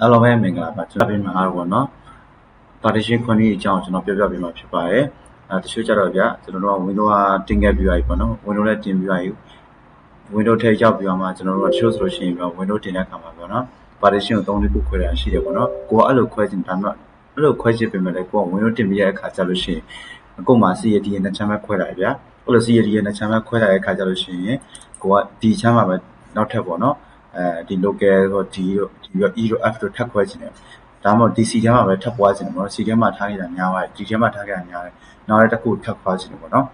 အားလုံးပဲမင်္ဂလာပါကျွန်တော်ပြင်မှာအားပေါ့နော် partition ခွင့်ကြီးအကြောင်းကျွန်တော်ပြောပြပေးမှာဖြစ်ပါတယ်အဲတချို့ကြတော့ဗျကျွန်တော်တို့က window ကတင်ခဲ့ပြီးရပြီပေါ့နော် window လည်းတင်ပြီးရပြီ window ထဲရောက်ပြီးတော့မှကျွန်တော်တို့ကတချို့ဆိုလို့ရှိရင်တော့ window တင်တဲ့အခါမှာပေါ့နော် partition ကို၃ခုခွဲတာရှိတယ်ပေါ့နော်ကိုကအဲ့လိုခွဲချင်ဒါမှမဟုတ်အဲ့လိုခွဲချင်ပြင်မဲ့လည်းကိုက window တင်ပြီးရတဲ့အခါကျလို့ရှိရင်အခုမှ CAD ရဲ့နှစ်ချမ်းပဲခွဲတာဗျာအဲ့လို CAD ရဲ့နှစ်ချမ်းပဲခွဲတာတဲ့အခါကျလို့ရှိရင်ကိုကဒီချမ်းမှာပဲနောက်ထပ်ပေါ့နော် အဲဒီ local ဆိုဒီတို့ဒီရော E တို့ F တို့ထပ်ခွဲချင်တယ်ဒါမှမဟုတ် DC ထဲမှာပဲထပ်ပွားချင်တယ်ပေါ့နော် C ထဲမှာထားနေတာများပါတယ် D ထဲမှာထားခဲ့တာများတယ်နောက်လည်းတစ်ခုထပ်ခွာချင်တယ်ပေါ့နော်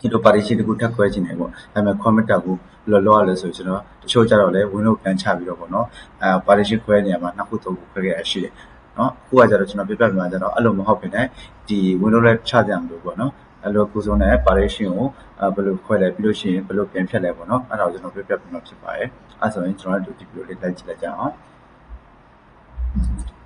ဒီလို partition တစ်ခုထပ်ခွဲချင်တယ်ပေါ့ဒါပေမဲ့ comment တက်ဘူးလောလောရလဲဆိုကျွန်တော်တချို့ကြတော့လဲ window ပြန်ချပြီးတော့ပေါ့နော်အဲ partition ခွဲနေရမှာနှစ်ခုသုံးခုခွဲခဲ့ရရှိတယ်နော်အခုကကြတော့ကျွန်တော်ပြပြပြမှာကြတော့အဲ့လိုမဟုတ်ပြင်နဲ့ဒီ window လဲချကြမှာလို့ပေါ့နော် အဲ့လိုကုစုံနဲ့ partition ကိုဘယ်လိုခွဲလဲပြီးလို့ရှိရင်ဘယ်လိုပြန်ဖြတ်လဲပေါ့နော်အဲ့ဒါကိုကျွန်တော်ပြပြပြမှာဖြစ်ပါတယ်အဲ့ဆိုရင်ကျွန်တော်တို့ဒီ video လေးလိုက်ကြည့်လိုက်ကြအောင်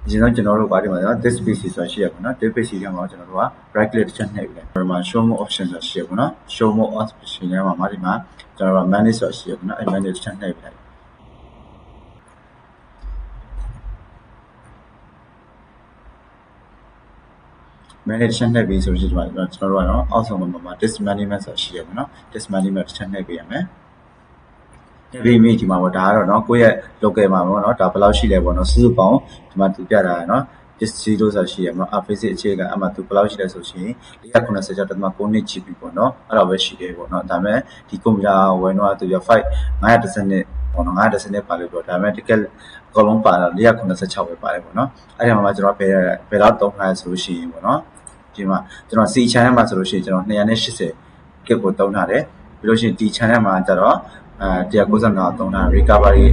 ဒီတော့ကျွန်တော်တို့ဘာဒီမှာနော် this pc ဆိုတာရှိရပါတော့ this pc ထဲမှာကျွန်တော်တို့က right click တစ်ချက်နှိပ်ပြီးတယ်ဒီမှာ show more option ဆိုတာရှိရပါတော့ show more option ထဲမှာဒီမှာကျွန်တော်တို့ manage ဆိုတာရှိရပါတော့အဲ့ manage တစ်ချက်နှိပ်ပြီး manage ချက်နှိပ်ပြီးဆိုလို့ရှိရင်ကျွန်တော်တို့ကတော့အောက်ဆုံးမှာမှာ disk management ဆိုတာရှိရပါတော့ disk management တစ်ချက်နှိပ်ပေးရမယ်ဒီမိဒီမှာပေါ့ဒါကတော့เนาะကိုယ့်ရဲ့ local မှာပေါ့เนาะဒါဘယ်လောက်ရှိလဲပေါ့เนาะစုစုပေါင်းဒီမှာသူပြတာเนาะ disk 0ဆိုတာရှိရမှာ office အခြေခံအမှသူဘယ်လောက်ရှိလဲဆိုရှင်490ကျော်တမ9နှစ် GB ပေါ့เนาะအဲ့တော့ပဲရှိတယ်ပေါ့เนาะဒါပေမဲ့ဒီ computer ဝယ်တော့သူရ5 910 နှစ်ပေါ့နော်910နှစ်ပါလို့ပြောဒါပေမဲ့တကယ်အကုန်လုံးပါတော့496ပဲပါတယ်ပေါ့နော်အဲ့ဒီမှာကျွန်တော်ဘယ်ဘယ်တော့သုံးထားလဲဆိုလို့ရှိရင်ပေါ့နော်ဒီမှာကျွန်တော် C channel မှာဆိုလို့ရှိရင်ကျွန်တော်280 gig ကိုသုံးထားတယ်ပြီးလို့ရှိရင် D channel မှာကျတော့အဲ195သုံးထား recovery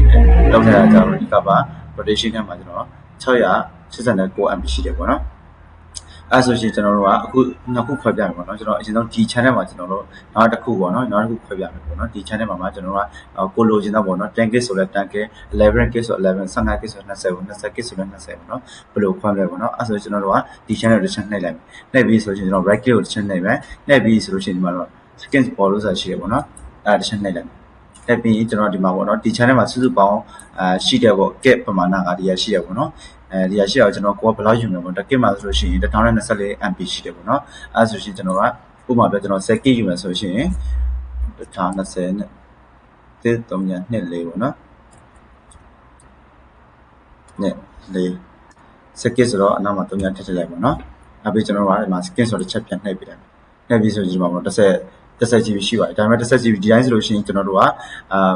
လုပ်နေတာကျတော့ recover rotation ထဲမှာကျွန်တော်689 MB ရှိတယ်ပေါ့နော် အဲဆိုရှင်ကျွန်တော်တို့ကအခုနှစ်ခုခွဲပြမယ်ပေါ့နော်ကျွန်တော်အရင်ဆုံးဒီ channel မှာကျွန်တော်တို့နောက်တစ်ခုပေါ့နော်နောက်တစ်ခုခွဲပြမယ်ပေါ့နော်ဒီ channel မှာမှာကျွန်တော်တို့ကကိုလိုချင်တော့ပေါ့နော် 10k ဆိုလဲ 10k 11k ဆို11 15k ဆို20 20k ဆိုလဲ20ပေါ့နော်ဘယ်လိုခွဲလဲပေါ့နော်အဲဆိုကျွန်တော်တို့ကဒီ channel တစ်ချက်နှိပ်လိုက်မယ်နှိပ်ပြီးဆိုရှင်ကျွန်တော် right click ကိုတစ်ချက်နှိပ်မယ်နှိပ်ပြီးဆိုလို့ရှိရင်ဒီမှာတော့ seconds ပေါ်လို့ဆိုတာရှိတယ်ပေါ့နော်အဲတစ်ချက်နှိပ်လိုက်တက်ပြီးကျွန်တော်ဒီမှာပေါ့နော်ဒီ channel မှာစုစုပေါင်းအာရှိတယ်ပေါ့ get ပမာဏကဒီရရှိရပေါ့နော် အဲဒီရရှိအောင်ကျွန်တော်ကိုကဘယ်လောက်ယူမလဲပေါ့တကစ်မှာဆိုလို့ရှိရင်1024 MB ရှိတယ်ပေါ့နော်အဲဆိုရှင်ကျွန်တော်ကဥပမာပြကျွန်တော် 7K ယူမယ်ဆိုရှင်1020နဲ့3 3ည2 4ပေါ့နော်နဲ့4 7K ဆိုတော့အနောက်မှာ3ညထည့်ထည့်လိုက်ပေါ့နော်နောက်ပြီးကျွန်တော်ကဒီမှာ skin ဆိုတဲ့ချက်ပြန်နှိပ်ပြတယ်နှိပ်ပြီးဆိုရင်ဒီမှာပေါ့30 10 GB ရှိပါတယ်ဒါပေမဲ့10 GB ဒီတိုင်းဆိုလို့ရှိရင်ကျွန်တော်တို့ကအာ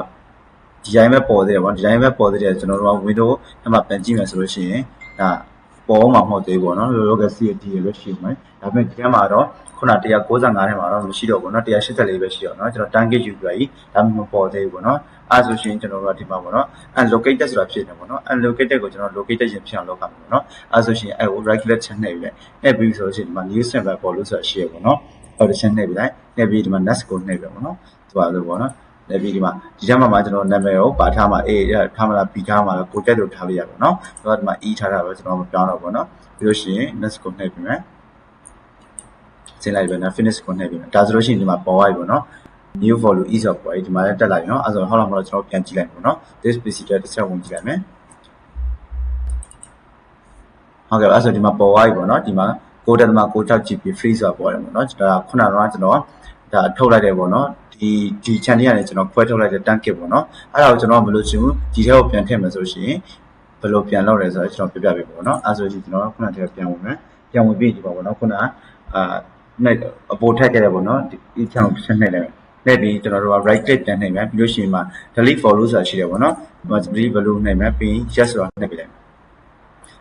ဒီတိုင်းပဲပေါ်သေးတယ်ပေါ့ဒီတိုင်းပဲပေါ်သေးတယ်ကျွန်တော်တို့က window ထဲမှာပြန်ကြည့်မယ်ဆိုလို့ရှိရင်ဒါပေါ်မှာမဟုတ်သေးဘူးပေါ့နော်လောလောက CAD ရပဲရှိမယ်ဒါပေမဲ့ဒီထဲမှာတော့ခုန195ထဲမှာတော့မရှိတော့ဘူးเนาะ184ပဲရှိတော့เนาะကျွန်တော် target ယူပြရည်ဒါမှမပေါ်သေးဘူးပေါ့เนาะအဲဆိုရှင်ကျွန်တော်တို့ကဒီမှာပေါ့เนาะ unlocated ဆိုတာဖြစ်နေပေါ့เนาะ unlocated ကိုကျွန်တော် located ရင်ဖြစ်အောင်လုပ်ရမှာပေါ့เนาะအဲဆိုရှင်အဲ right click ချက်နှိပ်ပြီးနှိပ်ပြီးဆိုလို့ရှိရင်ဒီမှာ new symbol ပေါ်လို့ဆိုတာရှိရပေါ့เนาะ audition နှိပ်ပြီးလိုက်နှိပ်ပြီးဒီမှာ next ကိုနှိပ်ပြပေါ့နော်သူပါလို့ပေါ့နော် နှိပ်ပြီးဒီမှာဒီထဲမှာမှကျွန်တော်နာမည်ကိုပါထားမှာ A ထားမလား B ထားမှာလားကိုတက်လို့ထားလို့ရပါတော့သူကဒီမှာ E ထားတာပဲကျွန်တော်မပြောင်းတော့ပေါ့နော်ပြီးလို့ရှိရင် next ကိုနှိပ်ပြီးမယ်ဆင်းလိုက်ပြီနော် finish ကိုနှိပ်ပြီးမယ်ဒါဆိုလို့ရှိရင်ဒီမှာပေါ်သွားပြီပေါ့နော် new volume ease of ပေါ့ဒီမှာလည်းတက်လာပြီနော်အဲဆိုဟောက်လာမလို့ကျွန်တော်ပြန်ကြည့်လိုက်ပေါ့နော် this pc တက်တစ်ချက်ဝင်ကြည့်လိုက်မယ်ဟုတ်ကဲ့အဲဆိုဒီမှာပေါ်သွားပြီပေါ့နော်ဒီမှာ6.6 GB free ဆိုတာပေါ်တယ်ပေါ့နော်ဒါခုနကကျွန်တော် ဒါထုတ်လိုက်တယ်ပေါ့နော်ဒီဒီ channel ကနေကျွန်တော်ခွဲထုတ်လိုက်တဲ့ tank kit ပေါ့နော်အဲ့ဒါကိုကျွန်တော်မလို့ချင်ဘူးဒီထဲကိုပြန်ထည့်မယ်ဆိုရှင်ဘယ်လိုပြန်လုပ်လဲဆိုတော့ကျွန်တော်ပြပြပေးပေါ့နော်အဲ့ဆိုရင်ကျွန်တော်ခုနကတည်းကပြန်ဝင်မယ်ပြန်ဝင်ပြီးဒီပါပေါ့နော်ခုနကအာ net အပေါ်ထည့်ခဲ့တယ်ပေါ့နော်ဒီ channel ဆက်နေတယ်နဲ့ပြီးကျွန်တော်တို့က right click ပြန်နှိပ်မယ်ပြီးလို့ရှိရင်မှ delete follow ဆိုတာရှိတယ်ပေါ့နော်ဒီမှာ delete value နှိပ်မယ်ပြီး yes ဆိုတာနှိပ်ပြလိုက်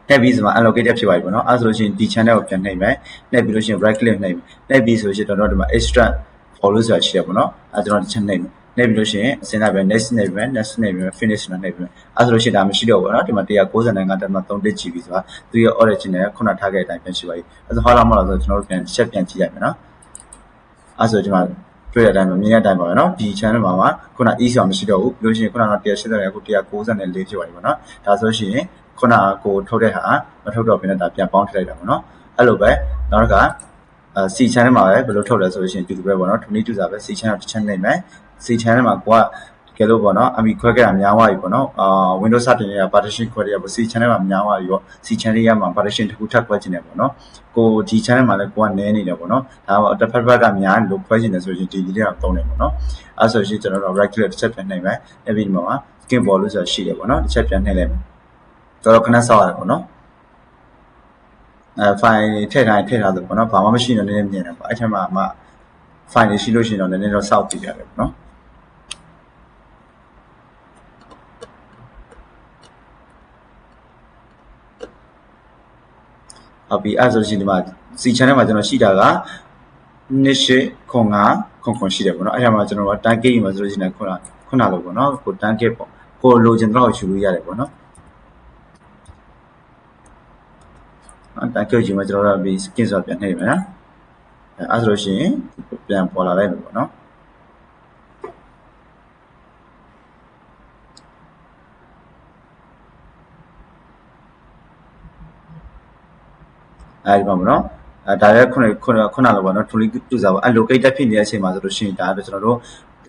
နှိပ်ပြီးဆိုမှ allocated ဖြစ်သွားပြီပေါ့နော်အဲဆိုလို့ရှိရင်ဒီ channel ကိုပြန်နှိပ်မယ်နှိပ်ပြီးလို့ရှိရင် right click နှိပ်မယ်နှိပ်ပြီးဆိုရှင်ကျွန်တော်တို့ဒီမှာ extract follow ဆိုတာရှိရပေါ့နော်အဲကျွန်တော်တစ်ချက်နှိပ်မယ်နှိပ်ပြီးလို့ရှိရင်အစင်းလိုက်ပဲ next နှိပ်မယ် next နှိပ်မယ် finish နှိပ်မယ်အဲဆိုလို့ရှိရင်ဒါမရှိတော့ဘူးပေါ့နော်ဒီမှာ195.3 GB ဆိုတာသူရဲ့ original ခုနထားခဲ့တဲ့အတိုင်းပြန်ရှိပါပြီအဲဆိုဟောလာမလို့ဆိုကျွန်တော်တို့ပြန်ချက်ပြန်ကြည့်လိုက်မယ်နော်အဲဆိုဒီမှာတွေ့တဲ့အတိုင်းပဲမြင်တဲ့အတိုင်းပါပဲเนาะဒီ channel မှာမှာခုန e ဆောင်မရှိတော့ဘူးပြီးလို့ရှိရင်ခုနက180နဲ့အခု194ဖြစ်သွားပြီပေါ့နော်ဒါဆိုရှင်ခုနကကိုထုတ်တဲ့ဟာမထုတ်တော့ဘဲနဲ့ဒါပြန်ပေါင်းထည့်လိုက်တာပေါ့နော်အဲ့လိုပဲနောက်တစ်ခါ အဲ C channel မှာပဲဘယ်လိုထုတ်လဲဆိုလို့ရှိရင်ဒီလိုပဲပေါ့နော်22စာပဲ C channel တစ်ချက်နေမယ် C channel မှာကိုကတကကဲလို့ပေါ့နော်အမီခွဲခဲ့တာများသွားပြီပေါ့နော်အာ Windows စတင်နေတာ partition ခွဲရပါ C channel မှာများသွားပြီပေါ့ C channel ရမှာ partition တစ်ခုထပ်ခွဲချင်တယ်ပေါ့နော်ကိုဒီ channel မှာလည်းကိုကနည်းနေတယ်ပေါ့နော်ဒါကတစ်ဖက်ဖက်ကများနေလို့ခွဲချင်တယ်ဆိုရင်ဒီဒီလေးတော့သုံးတယ်ပေါ့နော်အဲဆိုရင်ကျွန်တော်တို့ right click တစ်ချက်ပြန်နှိပ်မယ်အဲ့ဒီမှာ skin ball လို့ဆိုတာရှိတယ်ပေါ့နော်တစ်ချက်ပြန်နှိပ်လိုက်မယ်တော်တော်ခဏစောက်ရတယ်ပေါ့နော် အဲ file ထည့်ထားရင်ထည့်ထားတယ်ပေါ့နော်ဘာမှမရှိတော့နည်းနည်းမြင်တယ်ပေါ့အဲ့ထက်မှာမှ file တွေရှိလို့ရှိရင်တော့နည်းနည်းတော့စောက်ကြည့်ရတယ်ပေါ့နော်ဟုတ်ပြီအဲ့ဒါဆိုရှင်ဒီမှာ C channel မှာကျွန်တော်ရှိတာက28ခွန်5ခွန်ခွန်ရှိတယ်ပေါ့နော်အဲ့ဒါမှာကျွန်တော်က time gate မှာဆိုလို့ရှိရင်ခုနခုနလိုပေါ့နော်ကို time gate ပေါ့ကိုလိုချင်တော့ယူလို့ရတယ်ပေါ့နော် အဲ့ time gate ယူမှာကျွန်တော်တို့ဒီ skin ဆိုတာပြန်နှိပ်မယ်နော်အဲ့ဒါဆိုလို့ရှိရင်ပြန်ပေါ်လာလိုက်မယ်ပေါ့နော်အဲဒီမှာပေါ့နော်အဲဒါလည်းခုနခုနခုနလိုပေါ့နော် truly တူစားပေါ့ allocated ဖြစ်နေတဲ့အချိန်မှာဆိုလို့ရှိရင်ဒါပဲကျွန်တော်တို့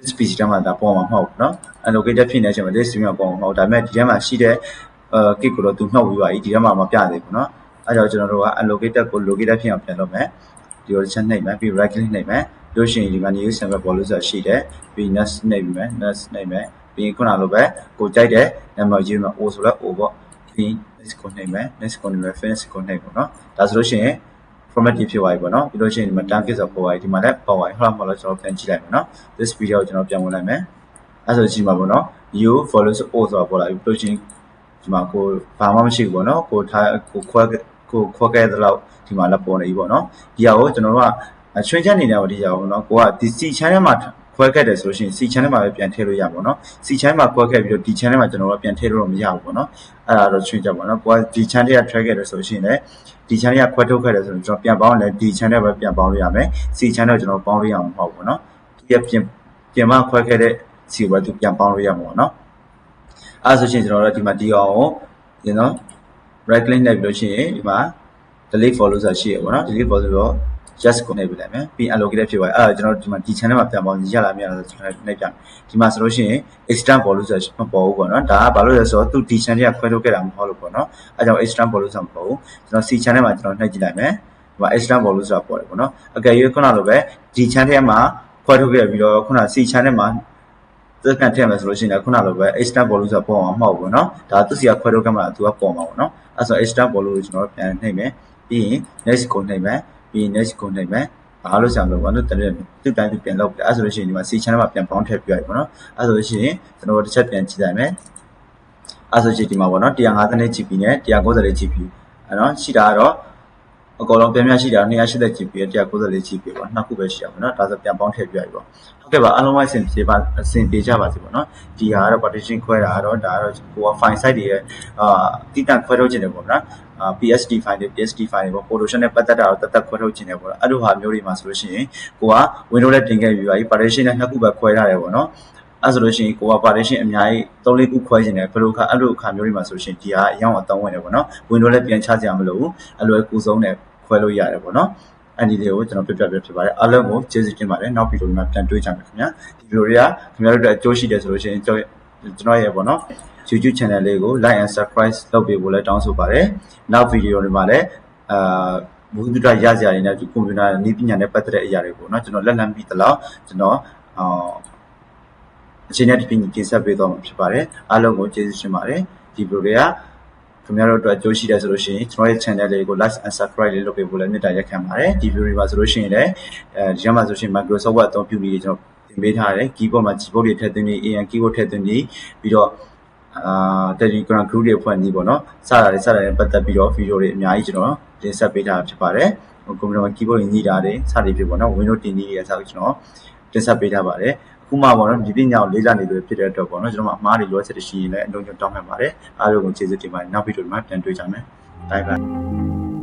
this PC တန်းမှာဒါပေါ်မှာမဟုတ်ဘူးเนาะ allocated ဖြစ်နေတဲ့အချိန်မှာ this stream မှာပေါ်မှာမဟုတ်ဒါပေမဲ့ဒီထဲမှာရှိတဲ့အဲ kit ကိုတော့သူနှုတ်ပြီးပါပြီဒီထဲမှာမပြသေးဘူးเนาะ အဲ့တော့ကျွန်တော်တို့က allocated ကို located ဖြစ်အောင်ပြန်လုပ်မယ်ဒီလိုတစ်ချက်နှိပ်မယ်ပြီး right click နှိပ်မယ်လို့ရှိရင်ဒီမှာ new sample volume ဆိုတာရှိတယ်ပြီး next နှိပ်မယ် next နှိပ်မယ်ပြီးခုနလိုပဲကိုကြိုက်တဲ့ number ရေးမှာ o ဆိုတော့ o ပေါ့ပြီး next ကိုနှိပ်မယ် next ကိုနှိပ်မယ် finish ကိုနှိပ်ပေါ့နော်ဒါဆိုလို့ရှိရင် format ကြီးဖြစ်သွားပြီပေါ့နော်ပြီးလို့ရှိရင်ဒီမှာ target ဆိုပေါ်သွားပြီဒီမှာလည်းပေါ်သွားပြီဟုတ်လားမဟုတ်လားကျွန်တော်ပြန်ကြည့်လိုက်မယ်နော် this video ကိုကျွန်တော်ပြန်ဝင်လိုက်မယ်အဲဆိုကြည့်မှာပေါ့နော် you follow so ဆိုတာပေါ်လာပြီပြီးလို့ရှိရင်ဒီမှာကိုဘာမှမရှိဘူးပေါ့နော်ကိုထားကိုခွဲ ကိုခေါ်ခဲ့သလောက်ဒီမှာလက်ပေါ်နေပြီပေါ့နော်ဒီဟာကိုကျွန်တော်တို့ကချွင်းချက်နေတာပေါ့ဒီဟာကိုနော်ကိုကဒီ C channel မှာခွဲခဲ့တယ်ဆိုရှင် C channel မှာပဲပြန်ထည့်လို့ရပါတော့နော် C channel မှာခွဲခဲ့ပြီးတော့ D channel မှာကျွန်တော်တို့ပြန်ထည့်လို့မရဘူးပေါ့နော်အဲ့ဒါတော့ချွင်းချက်ပေါ့နော်ကိုက D channel က track ခဲ့တယ်ဆိုရှင်လည်း D channel ကခွဲထုတ်ခဲ့တယ်ဆိုရင်ကျွန်တော်ပြန်ပေါင်းလဲ D channel ပဲပြန်ပေါင်းလို့ရမယ် C channel ကိုကျွန်တော်ပေါင်းလို့ရမှာမဟုတ်ဘူးပေါ့နော်သူကပြင်ပြင်မခွဲခဲ့တဲ့ C ကိုပဲသူပြန်ပေါင်းလို့ရမှာပေါ့နော်အဲ့ဒါဆိုရှင်ကျွန်တော်တို့ဒီမှာ D အောင်ကို you know right click နဲ့ပြီးလို့ရှိရင်ဒီမှာ delete follow ဆိုတာရှိရပေါ့နော် delete follow ဆိုတော့ just ကိုနှိပ်ပြလိုက်မယ်ပြီး allocate ဖြစ်သွားပြီအဲ့ဒါကျွန်တော်ဒီမှာဒီ channel မှာပြန်ပေါင်းရလာမြင်လာဆိုကျွန်တော်နှိပ်ပြမယ်ဒီမှာဆိုလို့ရှိရင် extend follow ဆိုတာမပေါ်ဘူးပေါ့နော်ဒါကဘာလို့လဲဆိုတော့သူဒီ channel ကခွဲထုတ်ခဲ့တာမဟုတ်လို့ပေါ့နော်အဲကြောင့် extend follow ဆိုတာမပေါ်ဘူးကျွန်တော် C channel မှာကျွန်တော်နှိပ်ကြည့်လိုက်မယ်ဒီမှာ extend follow ဆိုတာပေါ်တယ်ပေါ့နော်အကယ်၍ခုနလိုပဲဒီ channel မှာခွဲထုတ်ခဲ့ပြီးတော့ခုန C channel မှာသက်ကထည့်မယ်ဆိုလို့ရှိရင်ခုနလိုပဲ extend follow ဆိုတာပေါ်မှာမဟုတ်ဘူးเนาะဒါသူစီကခွဲထုတ်ခဲ့မှာသူကပေါ်မှာပေါ့နော် အဲဆို extend follow ကိုကျွန်တော်ပြန်နှိပ်မယ်ပြီးရင် next ကိုနှိပ်မယ်ပြီးရင် next ကိုနှိပ်မယ်ဘာလို့ဆောင်လို့ဘာလို့တရက်သူ့တိုင်းသူပြန်လောက်ပြအဲ့ဆိုလို့ရှိရင်ဒီမှာ C channel မှာပြန်ပေါင်းထည့်ပြရပြီပေါ့နော်အဲ့ဆိုလို့ရှိရင်ကျွန်တော်တို့တစ်ချက်ပြန်ကြည့်လိုက်မယ်အဲ့ဆိုကြည့်ဒီမှာပေါ့နော်150နဲ့ GB နဲ့190နဲ့ GB အဲ့နော်ရှိတာကတော့ အကောင်လုံးပြန်ပြန်ရှိတာ280 GB နဲ့190 GB ပေါ့နှစ်ခုပဲရှိတာပေါ့နော်ဒါဆိုပြန်ပေါင်းထည့်ပြရပြီပေါ့ဟုတ်ကဲ့ပါအားလုံးဝိုင်းစင်ပြေပါအစင်ပြေကြပါစေပေါ့နော်ဒီဟာကတော့ partition ခွဲတာကတော့ဒါကတော့ကိုက file site တွေရဲ့အာတိတန့်ခွဲထုတ်ခြင်းတယ်ပေါ့နော် PSD file တွေ PSD file တွေပေါ့ Photoshop နဲ့ပတ်သက်တာတော့တသက်ခွဲထုတ်ခြင်းတယ်ပေါ့အဲ့လိုဟာမျိုးတွေမှာဆိုလို့ရှိရင်ကိုက Windows နဲ့တင်ခဲ့ပြီးပါပြီ partition နဲ့နှစ်ခုပဲခွဲထားတယ်ပေါ့နော်အဲ့ဆိုလို့ရှိရင်ကိုက partition အများကြီး3 4ခုခွဲခြင်းတယ်ဘယ်လိုခါအဲ့လိုခါမျိုးတွေမှာဆိုလို့ရှိရင်ဒီဟာအရင်အသုံးဝင်တယ်ပေါ့နော် Windows လည်းပြန်ချကြမလို့ဘူးအလွယ်ကူဆုံးနဲ့ ခွဲလို့ရတယ်ပေါ့နော်အဲ့ဒီလေးကိုကျွန်တော်ပြပြပြဖြစ်ပါတယ်အားလုံးကိုကျေးဇူးတင်ပါတယ်နောက်ဗီဒီယိုမှာပြန်တွေ့ကြမယ်ခင်ဗျာဒီဗီဒီယိုတွေကခင်ဗျားတို့အတွက်အကျိုးရှိတယ်ဆိုလို့ရှိရင်ကျွန်တော်ရဲ့ပေါ့နော် YouTube channel လေးကို like and subscribe လုပ်ပေးဖို့လည်းတောင်းဆိုပါတယ်။နောက်ဗီဒီယိုတွေမှာလည်းအာဘုဒ္ဓရရစရာတွေနဲ့ဒီကွန်ပျူတာနည်းပညာနဲ့ပတ်သက်တဲ့အရာတွေပေါ့နော်ကျွန်တော်လက်လန်းပြီးသလောက်ကျွန်တော်အာအချိန်နဲ့ဒီပြင်တင်ဆက်ပေးတော့မှာဖြစ်ပါတယ်။အားလုံးကိုကျေးဇူးတင်ပါတယ်။ဒီဗီဒီယိုတွေက ခင်ဗျားတို့အတွက်အကျိုးရှိတယ်ဆိုလို့ရှိရင်ကျွန်တော်ရဲ့ channel လေးကို like and subscribe လေးလုပ်ပေးဖို့လည်းမေတ္တာရက်ခံပါတယ်။ဒီဗီဒီယိုတွေမှာဆိုလို့ရှိရင်လည်းအဲဒီမှာဆိုရှင် Microsoft Word အသုံးပြုပြီးကျွန်တော်သင်ပေးထားတယ် keyboard မှာ keyboard တွေထည့်သွင်းပြီး AN keyboard ထည့်သွင်းပြီးပြီးတော့အာ Telegram group တွေဖွဲ့နေပေါ့နော်စတာတွေစတာတွေပတ်သက်ပြီးတော့ဗီဒီယိုတွေအများကြီးကျွန်တော်တင်ဆက်ပေးထားဖြစ်ပါတယ်ဟိုကွန်ပျူတာမှာ keyboard ညှိတာတွေစသည်ဖြစ်ပေါ့နော် Windows တင်နည်းတွေအစားကျွန်တော်တင်ဆက်ပေးထားပါတယ်အ ခုမှပေါ့နော်ဒီပညာကိုလေးလာနေလို့ဖြစ်တဲ့အတွက်ပေါ့နော်ကျွန်တော်အမှားတွေလိုအပ်ချက်ရှိရင်လည်းအလုံးစုံတောင်းပန်ပါတယ်အားလုံးကိုကျေးဇူးတင်ပါတယ်နောက်ဗီဒီယိုမှာပြန်တွေ့ကြမယ် bye bye